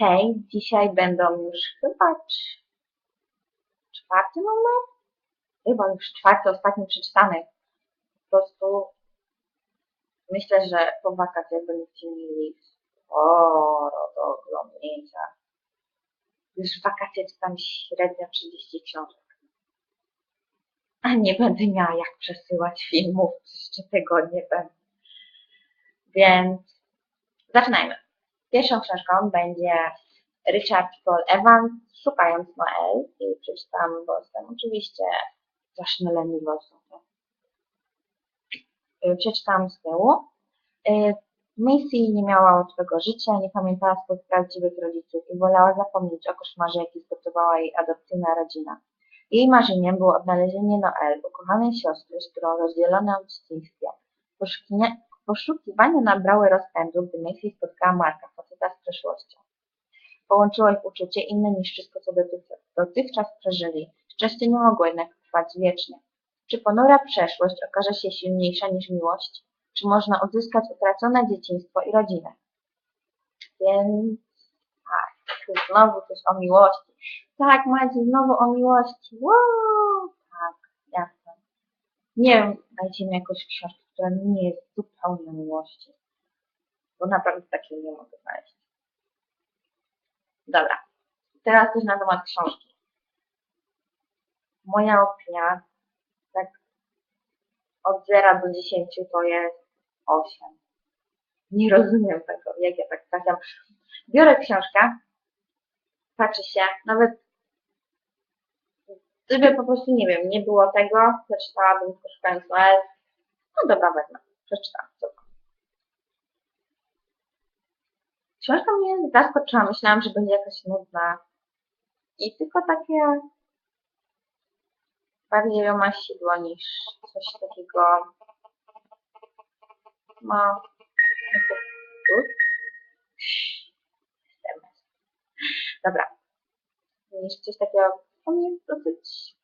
Hej, dzisiaj będą już chyba cz- czwarty numer? Chyba już czwarty, ostatni przeczytany. Po prostu myślę, że po wakacjach będziecie mieli sporo do oglądnięcia. Już w wakacje czytam średnio 30 książek. A nie będę miała jak przesyłać filmów, jeszcze tego nie będę. Więc zaczynajmy. Pierwszą książką będzie Richard Paul Evans, Szukając Noel i przeczytam, bo jestem oczywiście strasznie leniwa osoba. Y, Przeczytam z tyłu. Y, Macy nie miała łatwego życia, nie pamiętała swoich prawdziwych rodziców i wolała zapomnieć o koszmarze, jaki zgotowała jej adopcyjna rodzina. Jej marzeniem było odnalezienie Noel, ukochanej siostry, z którą rozdzielona w dzieciństwie. Poszukiwania, nabrały rozpędu, gdy Macy spotkała Marka, faceta z przeszłością. Połączyło ich uczucie inne niż wszystko, co dotychczas, przeżyli. Szczęście nie mogło jednak trwać wiecznie. Czy ponura przeszłość okaże się silniejsza niż miłość? Czy można odzyskać utracone dzieciństwo i rodzinę? Więc tak, znowu coś o miłości. Tak, Macie, znowu o miłości. Wow! Tak, jasne. Nie wiem, dajcie mi jakąś książkę, która nie jest zupełnie miłości. Bo naprawdę takiej nie mogę znaleźć. Dobra. Teraz też na temat książki. Moja opinia, tak od 0 do 10 to jest 8. Nie rozumiem tego, jak ja tak trafiam. Biorę książkę, patrzę się, nawet gdyby po prostu, nie wiem, nie było tego, przeczytałabym tylko szukając Noel. No dobra, wezmę. Przeczytam. Książka mnie zaskoczyła. Myślałam, że będzie jakaś nudna. I tylko takie bardziej romasidło niż coś takiego. SMS. Dobra. Niż coś takiego, to mnie dosyć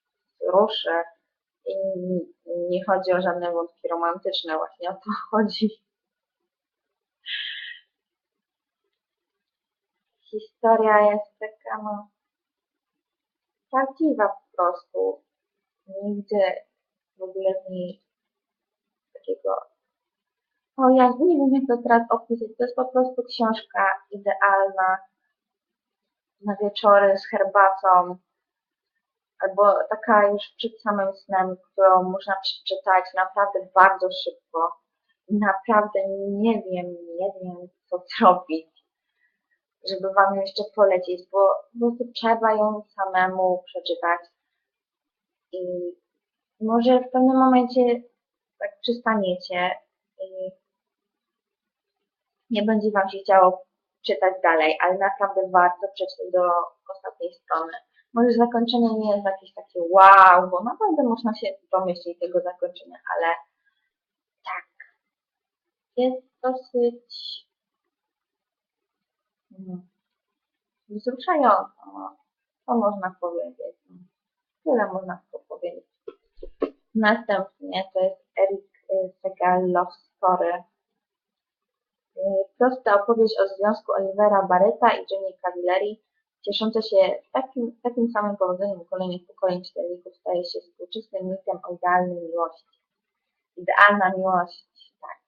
ruszy. I nie chodzi o żadne wątki romantyczne, właśnie o to chodzi. Historia jest taka, no, prawdziwa po prostu. Nigdy w ogóle w takiego o, ja nie wiem, jak to teraz opisać. To jest po prostu książka idealna na wieczory z herbatą, albo taka już przed samym snem, którą można przeczytać naprawdę bardzo szybko. Naprawdę nie wiem, nie wiem, co zrobić, żeby Wam ją jeszcze polecić, bo po prostu trzeba ją samemu przeczytać. I może w pewnym momencie tak przystaniecie i nie będzie Wam się chciało czytać dalej, ale naprawdę warto przeczytać do ostatniej strony. Może zakończenie nie jest jakieś takie wow, bo naprawdę można się domyślić tego zakończenia, ale tak, jest dosyć hmm, wzruszające, no. to można powiedzieć. Tyle można powiedzieć. Następnie to jest Eric y, Segal Love Story. Y, Prosta opowieść o związku Olivera Barretta i Jenny Cavilleri, ciesząca się takim, takim samym powodzeniem kolejnych pokoleń czytelników, staje się współczesnym mitem o idealnej miłości. Idealna miłość, tak.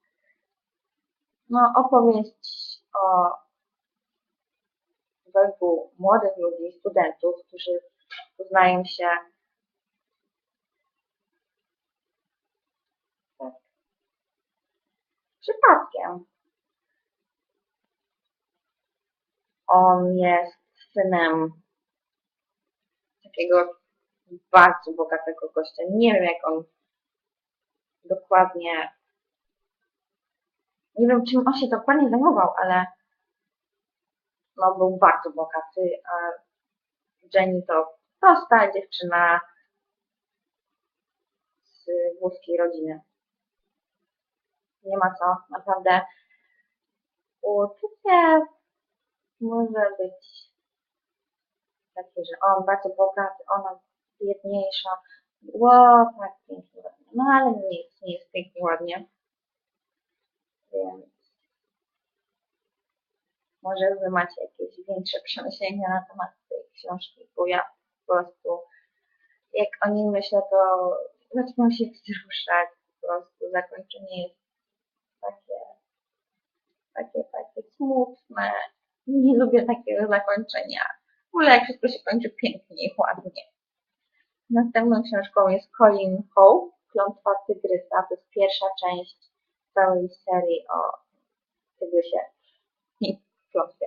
No, opowieść o dwojgu młodych ludzi, studentów, którzy poznają się tak, przypadkiem. On jest synem takiego bardzo bogatego gościa. Nie wiem, jak on dokładnie. Nie wiem, czym on się dokładnie zajmował, ale no, był bardzo bogaty. A Jenny to prosta dziewczyna z włoskiej rodziny. Nie ma co, naprawdę. Uczucie może być takie, że on bardzo bogaty, ona biedniejsza. Ło, tak pięknie ładnie. No ale nic, nie jest pięknie ładnie. Więc Może wy macie jakieś większe przemyślenia na temat tej książki, bo ja po prostu, jak o niej myślę, to zaczynam się wzruszać. Po prostu zakończenie jest takie, takie, takie smutne. Nie lubię takiego zakończenia. Wolę jak wszystko się kończy pięknie i ładnie. Następną książką jest Colin Hope, Klątwa Tygrysa. To jest pierwsza część całej serii o tygrysie i klątwie.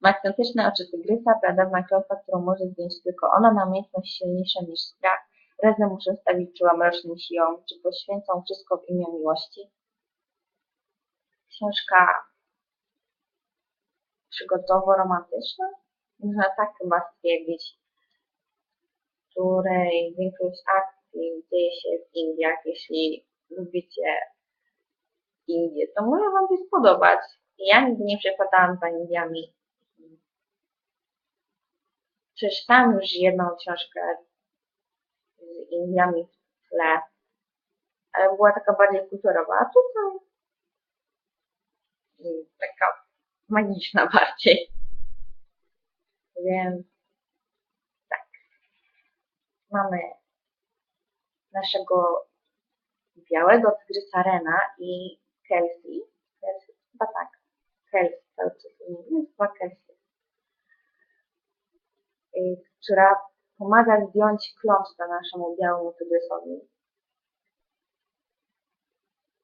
Ma autentyczne oczy tygrysa, pradawna klątwa, którą może zdjąć tylko ona, na silniejsza niż strach. Razem muszą stawić czoła mrocznym siłom, czy poświęcą wszystko w imię miłości. Książka przygodowo-romantyczna, można tak chyba stwierdzić, której większość akcji dzieje się w Indiach. Jeśli lubicie Indie, to może Wam się spodobać. Ja nigdy nie przepadałam za Indiami. Przeczytałam już jedną książkę z Indiami w tle, ale była taka bardziej kulturowa, a tutaj taka magiczna bardziej. Więc tak. Mamy naszego białego tygrysa Rena i Kelsey. Kelsey chyba tak. Kelsey cały czas mówię, chyba Kelsey. Y, Która pomaga zdjąć klątwę naszemu białemu tygrysowi,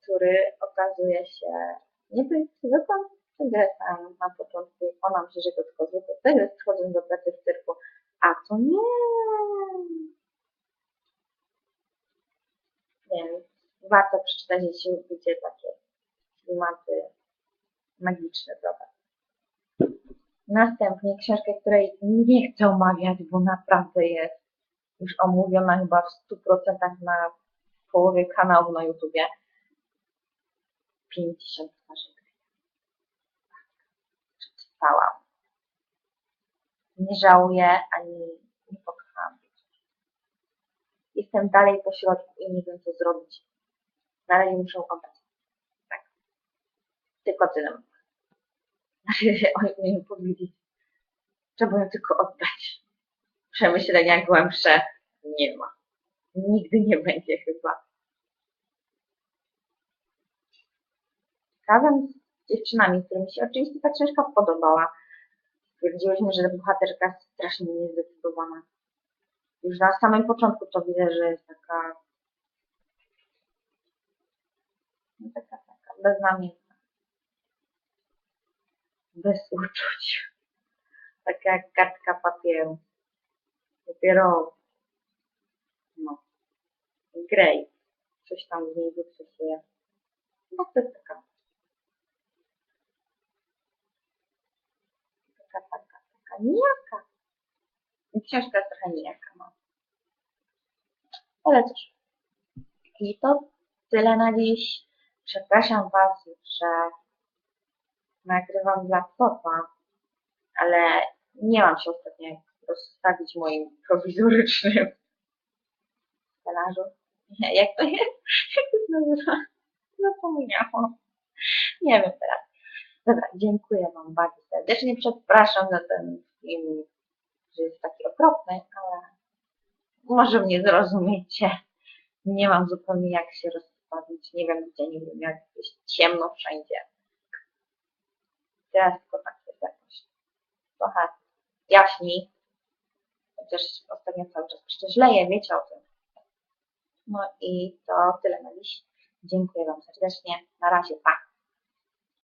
który okazuje się nie być zwykłym tygrysem na początku. Ona myśli, że to tylko zwykły tygrys, przychodząc do pracy w cyrku, a to nie. Więc warto przeczytać, jeśli lubicie takie klimaty magiczne trochę. Następnie książkę, której nie chcę omawiać, bo naprawdę jest już omówiona chyba w 100% na połowie kanału na YouTubie. 50 Przeczytałam. Nie żałuję, ani nie pokochałam. Jestem dalej po środku i nie wiem co zrobić. Na razie muszę oddać. Tak. Tylko tyle. Na razie o nim powiedzieć. Trzeba ją tylko oddać. Przemyślenia głębsze nie ma. Nigdy nie będzie chyba. Razem dziewczynami, z którymi się oczywiście ta książka podobała, stwierdziłyśmy, że bohaterka jest strasznie niezdecydowana. Już na samym początku to widzę, że jest taka no taka, taka, beznamiętna. Bez uczuć. Taka jak kartka papieru. Dopiero no, Grey. Coś tam z niej wykrzesuje. No to jest taka taka, taka, taka nijaka. Książka jest trochę nijaka, no. Ale cóż. I to tyle na dziś. Przepraszam Was, że nagrywam z laptopa, ale nie mam się ostatnio rozstawić moim prowizorycznym. Nie, jak to jest? Jak to się nazywa? Zapomniałam. Nie wiem teraz. Dobra, dziękuję Wam bardzo serdecznie. Przepraszam za ten film, że jest taki okropny, ale może mnie zrozumiecie. Nie mam zupełnie jak się rozstawić. Nie wiem gdzie, nie wiem jak jest ciemno wszędzie. Teraz tylko tak jest jakoś trochę jaśniej. Chociaż ostatnio cały czas przecież leje, wiecie o tym. No i to tyle na dziś. Dziękuję Wam serdecznie. Na razie, pa!